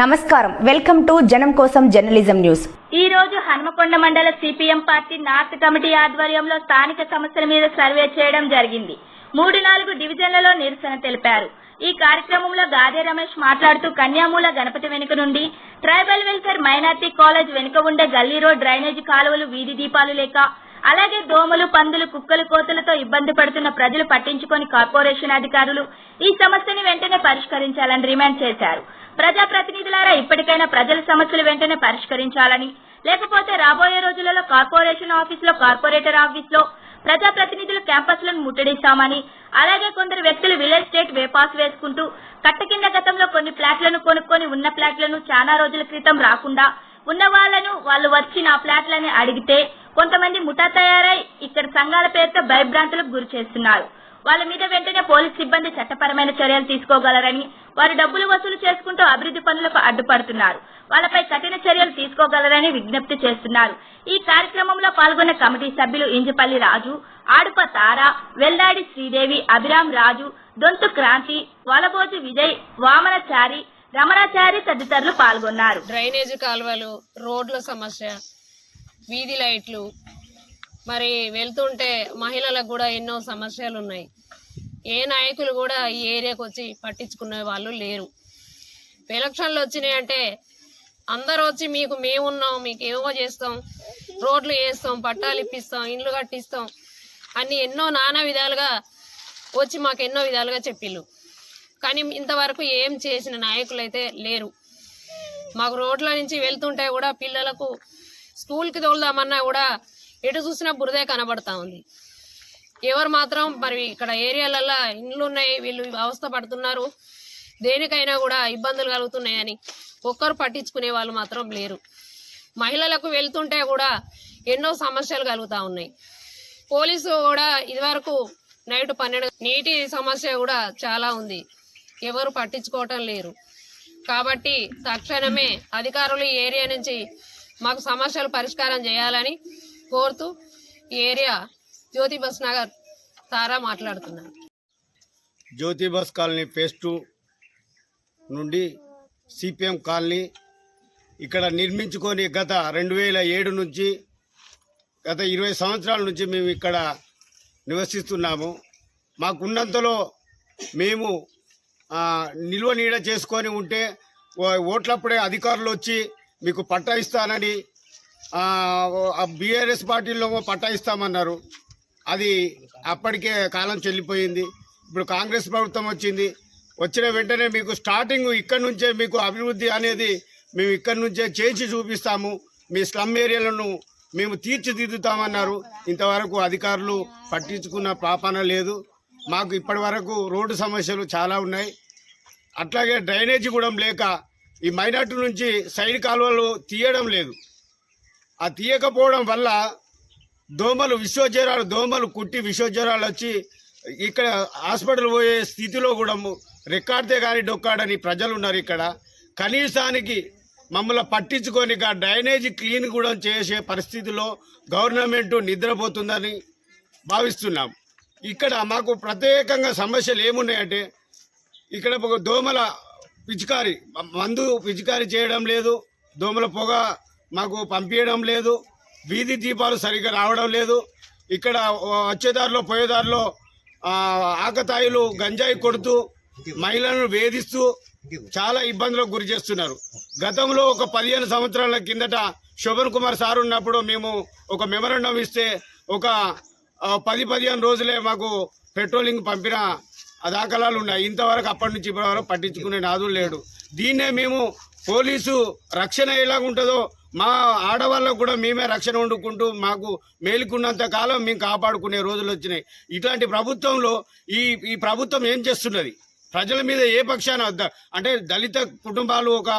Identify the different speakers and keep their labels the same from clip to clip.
Speaker 1: నమస్కారం. Welcome to జనం కోసం జర్నలిజం న్యూస్.
Speaker 2: ఈ రోజు హనుమకొండ మండల సిపిఎం పార్టీ నార్త్ కమిటీ ఆధ్వర్యంలో స్థానిక సమస్యల మీద సర్వే చేయడం జరిగింది. మూడు నాలుగు డివిజన్లలో నిరసన తెలిపారు. ఈ కార్యక్రమంలో గాదే రమేష్ మాట్లాడుతూ కన్యామూల గణపతి వెనుక నుండి ట్రైబల్ వెల్ఫేర్ మైనార్టీ కాలేజ్ వెనుక ఉండే గల్లీ రోడ్ డ్రైనేజీ కాలువలు వీధి దీపాలు లేక అలాగే దోమలు పందులు కుక్కలు కోతులతో ఇబ్బంది పడుతున్న ప్రజలు పట్టించుకొని కార్పొరేషన్ అధికారులు ఈ సమస్యని వెంటనే పరిష్కరించాలని డిమాండ్ చేశారు. ప్రజాప్రతినిధులారా ఇప్పటికైనా ప్రజల సమస్యలు వెంటనే పరిష్కరించాలని లేకపోతే రాబోయే రోజులలో కార్పొరేషన్ ఆఫీసులో కార్పొరేటర్ ఆఫీసులో ప్రజా ప్రతినిధులు క్యాంపస్లను ముట్టడిస్తామని అలాగే కొందరు వ్యక్తులు విలేజ్ స్టేట్ వేపాస్ వేసుకుంటూ కట్ట కింద గతంలో కొన్ని ఫ్లాట్లను కొనుక్కొని ఉన్న ఫ్లాట్లను చాలా రోజుల క్రితం రాకుండా ఉన్న వాళ్ళను వాళ్ళు వచ్చి నా ఫ్లాట్లని అడిగితే కొంతమంది ముఠా తయారై ఇక్కడ సంఘాల పేరుతో భయభ్రాంతులకు గురి చేస్తున్నారు. వాళ్ళ మీద వెంటనే పోలీస్ సిబ్బంది చట్టపరమైన చర్యలు తీసుకోగలరని వారు డబ్బులు వసూలు చేసుకుంటూ అభివృద్ధి పనులకు అడ్డుపడుతున్నారు. వాళ్ళపై కఠిన చర్యలు తీసుకోగలరని విజ్ఞప్తి చేస్తున్నారు. ఈ కార్యక్రమంలో పాల్గొన్న కమిటీ సభ్యులు ఇంజపల్లి రాజు ఆడుప తార వెల్లాడి శ్రీదేవి అభిరామ్ రాజు దొంతు క్రాంతి వలబోజు విజయ్ వామనచారి రమణాచారి తదితరులు పాల్గొన్నారు.
Speaker 3: డ్రైనేజ్ కాలువలు రోడ్ల సమస్య వీధి లైట్లు మరి వెళ్తుంటే మహిళలకు కూడా ఎన్నో సమస్యలు ఉన్నాయి. ఏ నాయకులు కూడా ఈ ఏరియాకు వచ్చి పట్టించుకునే వాళ్ళు లేరు. ఎలక్షన్లు వచ్చినాయి అంటే అందరూ వచ్చి మీకు మేమున్నాం మీకు ఏమో చేస్తాం రోడ్లు వేస్తాం పట్టాలు ఇప్పిస్తాం ఇండ్లు కట్టిస్తాం అన్ని ఎన్నో నానా విధాలుగా వచ్చి మాకు ఎన్నో విధాలుగా చెప్పిళ్ళు. కానీ ఇంతవరకు ఏం చేసిన నాయకులు అయితే లేరు. మాకు రోడ్ల నుంచి వెళ్తుంటే కూడా పిల్లలకు స్కూల్కి తోలుదామన్నా కూడా ఎటు చూసినా బురదే కనబడతా ఉంది. ఎవరు మాత్రం మరి ఇక్కడ ఏరియాలల్లో ఇండ్లు ఉన్నాయి వీళ్ళు అవస్థ పడుతున్నారు. దేనికైనా కూడా ఇబ్బందులు కలుగుతున్నాయని ఒక్కరు పట్టించుకునే వాళ్ళు మాత్రం లేరు. మహిళలకు వెళ్తుంటే కూడా ఎన్నో సమస్యలు కలుగుతా ఉన్నాయి. పోలీసు కూడా ఇదివరకు నైట్ పన్నెండు నీటి సమస్య కూడా చాలా ఉంది. ఎవరు పట్టించుకోవటం లేరు. కాబట్టి తక్షణమే అధికారులు ఈ ఏరియా నుంచి మాకు సమస్యలు పరిష్కారం చేయాలని కోరుతూ ఈ ఏరియా జ్యోతి బస్ నగర్ తారా మాట్లాడుతున్నాను
Speaker 4: Jyoti Basu colony phase two నుండి సిపిఎం కాలనీ ఇక్కడ నిర్మించుకొని గత రెండు వేల ఏడు నుంచి గత ఇరవై సంవత్సరాల నుంచి మేము ఇక్కడ నివసిస్తున్నాము. మాకున్నంతలో మేము నిల్వ నీడ చేసుకొని ఉంటే ఓట్లప్పుడే అధికారులు వచ్చి మీకు పట్టా ఇస్తానని బీఆర్ఎస్ పార్టీలో పట్టా ఇస్తామన్నారు అది అప్పటికే కాలం చెల్లిపోయింది. ఇప్పుడు కాంగ్రెస్ ప్రభుత్వం వచ్చింది. వచ్చిన వెంటనే మీకు స్టార్టింగ్ ఇక్కడ నుంచే మీకు అభివృద్ధి అనేది మేము ఇక్కడ నుంచే చేసి చూపిస్తాము. మీ స్లమ్ ఏరియాలను మేము తీర్చిదిద్దుతామన్నారు. ఇంతవరకు అధికారులు పట్టించుకున్న పాపన లేదు. మాకు ఇప్పటి వరకు రోడ్డు సమస్యలు చాలా ఉన్నాయి. అట్లాగే డ్రైనేజీ కూడా లేక ఈ మైనార్టీ నుంచి సైడ్ కాలువలు తీయడం లేదు. ఆ తీయకపోవడం వల్ల దోమలు విశ్వజ్వరాలు దోమలు కుట్టి విశ్వజ్వరాలు వచ్చి ఇక్కడ హాస్పిటల్ పోయే స్థితిలో కూడా రెక్కాడితే కానీ డొక్కాడని ప్రజలు ఉన్నారు ఇక్కడ. కనీసానికి మమ్మల్ని పట్టించుకొని ఇక డ్రైనేజీ క్లీన్ కూడా చేసే పరిస్థితిలో గవర్నమెంట్ నిద్రపోతుందని భావిస్తున్నాం. ఇక్కడ మాకు ప్రత్యేకంగా సమస్యలు ఏమున్నాయంటే ఇక్కడ దోమల పిచికారి మందు పిచికారి చేయడం లేదు దోమల పొగ మాకు పంపించడం లేదు. వీధి దీపాలు సరిగ్గా రావడం లేదు. ఇక్కడ వచ్చేదారిలో పోయేదారిలో ఆకతాయిలు గంజాయి కొడుతూ మహిళలను వేధిస్తూ చాలా ఇబ్బందులకు గురి చేస్తున్నారు. గతంలో ఒక పదిహేను సంవత్సరాల కిందట శోభన్ కుమార్ సార్ ఉన్నప్పుడు మేము ఒక మెమరండం ఇస్తే ఒక పది పదిహేను రోజులే మాకు పెట్రోలింగ్ పంపిన దాఖలాలు ఉన్నాయి. ఇంతవరకు అప్పటి నుంచి ఇప్పటివరకు పట్టించుకునే నాదులు లేడు. దీన్నే మేము పోలీసు రక్షణ ఎలా ఉంటుందో మా ఆడవాళ్ళకు కూడా మేమే రక్షణ వండుకుంటూ మాకు మేలుకున్నంత కాలం మేము కాపాడుకునే రోజులు వచ్చినాయి. ఇట్లాంటి ప్రభుత్వంలో ఈ ఈ ప్రభుత్వం ఏం చేస్తున్నది? ప్రజల మీద ఏ పక్షాన వద్ద అంటే దళిత కుటుంబాలు ఒక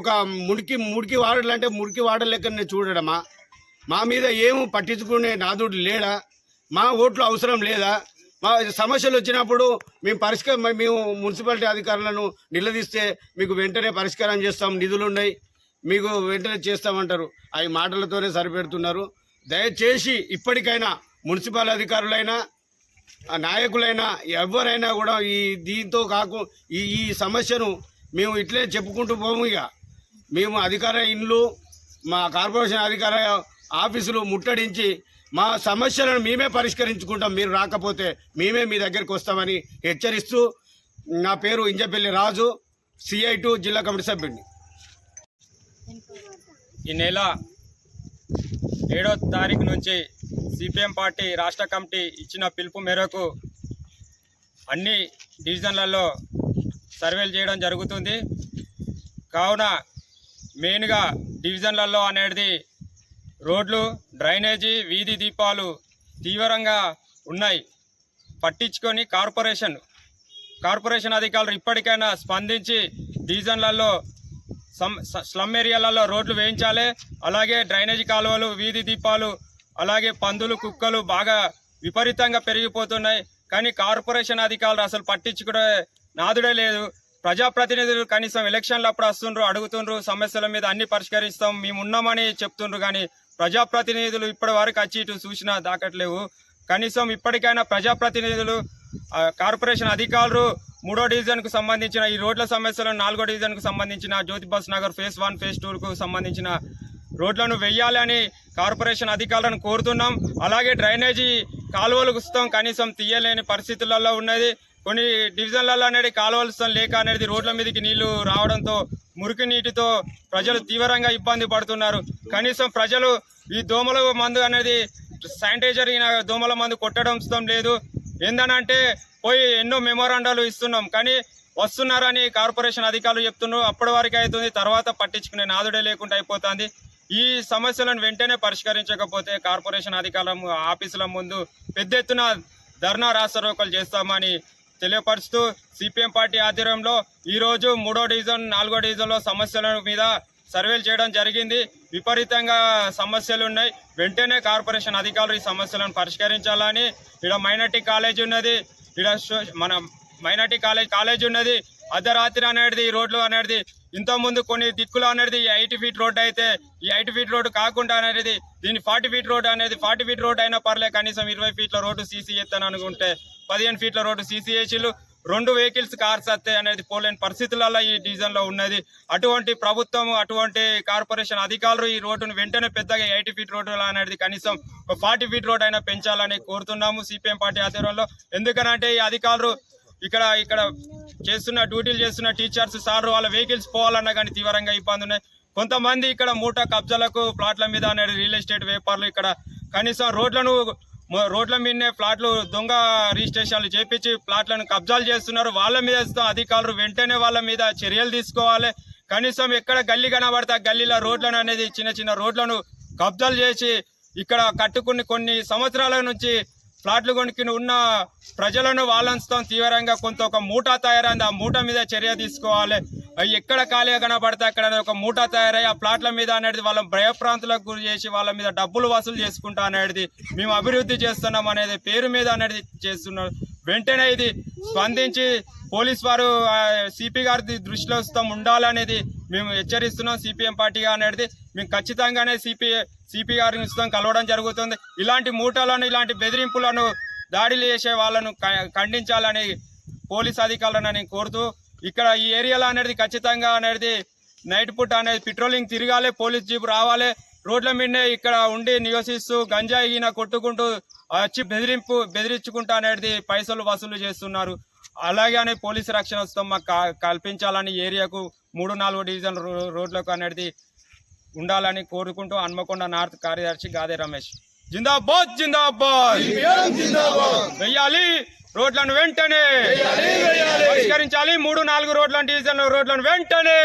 Speaker 4: ఒక మురికి మురికి వాడలు అంటే మురికి లెక్కనే చూడడమా? మా మీద ఏం పట్టించుకునే నాదుడు లేడా? మా ఓట్లు అవసరం లేదా? మా సమస్యలు వచ్చినప్పుడు మేము పరిష్కారం మేము మున్సిపాలిటీ అధికారులను నిలదీస్తే మీకు వెంటనే పరిష్కారం చేస్తాం నిధులు ఉన్నాయి మీకు వెంటనే చేస్తామంటారు. అవి మాటలతోనే సరిపెడుతున్నారు. దయచేసి ఇప్పటికైనా మున్సిపల్ అధికారులైనా నాయకులైనా ఎవరైనా కూడా ఈ దీంతో కాకు ఈ ఈ సమస్యను మేము ఇట్లే చెప్పుకుంటూ పోము ఇక. మేము అధికార ఇండ్లు మా కార్పొరేషన్ అధికార ఆఫీసులు ముట్టడించి మా సమస్యలను మేమే పరిష్కరించుకుంటాం. మీరు రాకపోతే మేమే మీ దగ్గరికి వస్తామని హెచ్చరిస్తూ నా పేరు ఇంజపల్లి రాజు సిఐ టు జిల్లా కమిటీ సభ్యుడిని.
Speaker 5: ఈ నెల ఏడో తారీఖు నుంచి సిపిఎం పార్టీ రాష్ట్ర కమిటీ ఇచ్చిన పిలుపు మేరకు అన్ని డివిజన్లలో సర్వేలు చేయడం జరుగుతుంది. కావున మెయిన్గా డివిజన్లలో అనేది రోడ్లు డ్రైనేజీ వీధి దీపాలు తీవ్రంగా ఉన్నాయి. పట్టించుకొని కార్పొరేషన్ కార్పొరేషన్ అధికారులు ఇప్పటికైనా స్పందించి డీజన్లలో సమ్- స్లమ్ ఏరియాలలో రోడ్లు వేయించాలి. అలాగే డ్రైనేజీ కాలువలు వీధి దీపాలు అలాగే పందులు కుక్కలు బాగా విపరీతంగా పెరిగిపోతున్నాయి. కానీ కార్పొరేషన్ అధికారులు అసలు పట్టించుకునే నాదుడే లేదు. ప్రజాప్రతినిధులు కనీసం ఎలక్షన్లు అప్పుడు వస్తుండ్రు అడుగుతుండ్రు సమస్యల మీద అన్ని పరిష్కరిస్తాం మేము ఉన్నామని చెప్తుండ్రు కానీ ప్రజాప్రతినిధులు ఇప్పటి వరకు వచ్చి ఇటు సూచన దాకట్లేవు. కనీసం ఇప్పటికైనా ప్రజాప్రతినిధులు కార్పొరేషన్ అధికారులు మూడో డివిజన్కు సంబంధించిన ఈ రోడ్ల సమస్యలను నాలుగో డివిజన్కు సంబంధించిన Jyoti Basu Nagar phase one phase టూకు సంబంధించిన రోడ్లను వెయ్యాలని కార్పొరేషన్ అధికారులను కోరుతున్నాం. అలాగే డ్రైనేజీ కాలువలు కుస్తాం కనీసం తీయలేని పరిస్థితులలో ఉన్నది. కొన్ని డివిజన్లలో అనేది కాలువలసం లేక అనేది రోడ్ల మీదకి నీళ్ళు రావడంతో మురికి నీటితో ప్రజలు తీవ్రంగా ఇబ్బంది పడుతున్నారు. కనీసం ప్రజలు ఈ దోమల మందు అనేది శానిటైజర్ అయిన దోమల మందు కొట్టడం లేదు. ఏందనంటే పోయి ఎన్నో మెమోరాండాలు ఇస్తున్నాం. కానీ వస్తున్నారని కార్పొరేషన్ అధికారులు చెప్తున్నారు. అప్పటి వరకు అవుతుంది తర్వాత పట్టించుకునే నాదుడే లేకుండా అయిపోతుంది. ఈ సమస్యలను వెంటనే పరిష్కరించకపోతే కార్పొరేషన్ అధికారుల ఆఫీసుల ముందు పెద్ద ఎత్తున ధర్నా రాస్తారోకలు చేస్తామని తెలియపరుస్తూ సిపిఎం పార్టీ ఆధ్వర్యంలో ఈరోజు మూడో డివిజన్ నాలుగో డివిజన్లో సమస్యల మీద సర్వేలు చేయడం జరిగింది. విపరీతంగా సమస్యలు ఉన్నాయి. వెంటనే కార్పొరేషన్ అధికారులు ఈ సమస్యలను పరిష్కరించాలని. ఇక్కడ మైనార్టీ కాలేజ్ ఉన్నది. ఇక్కడ మన మైనార్టీ కాలేజ్ కాలేజ్ ఉన్నది. అర్ధరాత్రి అనేది రోడ్లు అనేది ఇంతకు ముందు కొన్ని దిక్కులు అనేది ఎయిటీ ఫీట్ రోడ్ అయితే ఈ ఎయిటీ ఫీట్ రోడ్ కాకుండా అనేది దీని ఫార్టీ ఫీట్ రోడ్ అనేది ఫార్టీ ఫీట్ రోడ్ అయినా పర్లే కనీసం ఇరవై ఫీట్ల రోడ్డు సీసీ ఎత్తాను అనుకుంటే పదిహేను ఫీట్ల రోడ్డు సీసీ వేసిలు రెండు వెహికల్స్ కార్స్ వస్తాయి అనేది పోలేని పరిస్థితులలో ఈ డివిజన్లో ఉన్నది. అటువంటి ప్రభుత్వం అటువంటి కార్పొరేషన్ అధికారులు ఈ రోడ్డును వెంటనే పెద్దగా ఎయిటీ ఫీట్ రోడ్డు అనేది కనీసం ఫార్టీ ఫీట్ రోడ్ అయినా పెంచాలని కోరుతున్నాము సిపిఎం పార్టీ ఆధ్వర్యంలో. ఎందుకనంటే ఈ అధికారులు ఇక్కడ ఇక్కడ చేస్తున్న డ్యూటీలు చేస్తున్న టీచర్స్ సార్ వాళ్ళ వెహికల్స్ పోవాలన్నా కానీ తీవ్రంగా ఇబ్బంది ఉన్నాయి. కొంతమంది ఇక్కడ మూట కబ్జాలకు ప్లాట్ల మీద అనేది రియల్ ఎస్టేట్ వ్యాపారులు ఇక్కడ కనీసం రోడ్లను రోడ్ల మీదనే ప్లాట్లు దొంగ రిజిస్ట్రేషన్లు చేపించి ప్లాట్లను కబ్జాలు చేస్తున్నారు. వాళ్ళ మీద అధికారులు. వెంటనే వాళ్ళ మీద చర్యలు తీసుకోవాలి. కనీసం ఎక్కడ గల్లీ కనబడితే ఆ రోడ్లను అనేది చిన్న చిన్న రోడ్లను కబ్జాలు చేసి ఇక్కడ కట్టుకుని కొన్ని సంవత్సరాల నుంచి ఫ్లాట్లు కొనుక్కుని ఉన్న ప్రజలను వాళ్ళంచుతాం తీవ్రంగా కొంత ఒక మూటా తయారైంది. ఆ మూట మీద చర్య తీసుకోవాలి. అవి ఎక్కడ ఖాళీగా కనబడితే అక్కడ ఒక మూటా తయారై ఆ ప్లాట్ల మీద అనేది వాళ్ళ భయప్రాంతులకు గురి చేసి వాళ్ళ మీద డబ్బులు వసూలు చేసుకుంటా అనేది మేము అభివృద్ధి చేస్తున్నాం అనేది పేరు మీద అనేది చేస్తున్నారు. వెంటనే ఇది స్పందించి పోలీస్ వారు సిపి గారి దృష్టిలో ఉండాలనేది మేము హెచ్చరిస్తున్నాం. సిపిఎం పార్టీగా అనేది మేము ఖచ్చితంగానే సిపి సిపి గారిని ఇస్తాం కలవడం జరుగుతుంది. ఇలాంటి మూటలను ఇలాంటి బెదిరింపులను దాడులు చేసే వాళ్ళను ఖండించాలని పోలీస్ అధికారులను కోరుతూ ఇక్కడ ఈ ఏరియాలో అనేది ఖచ్చితంగా అనేది నైట్ పూట అనేది పెట్రోలింగ్ తిరగాలి పోలీస్ జీప్ రావాలి. రోడ్ల మీదనే ఇక్కడ ఉండి నివసిస్తూ గంజాయి ఈయన కొట్టుకుంటూ వచ్చి బెదిరింపు బెదిరించుకుంటా అనేది పైసలు వసూలు చేస్తున్నారు. అలాగే పోలీసు రక్షణ వస్తాం మాకు కల్పించాలని ఏరియాకు మూడు నాలుగు డివిజన్ రో- రోడ్లకు అనేది ఉండాలని కోరుకుంటూ హన్మకొండ నార్త్ కార్యదర్శి గాదే రమేష్. జిందాబాద్ జిందాబాద్. వెయ్యాలి రోడ్లను వెంటనే. పరిష్కరించాలి మూడు నాలుగు రోడ్ల డివిజన్ రోడ్లను వెంటనే.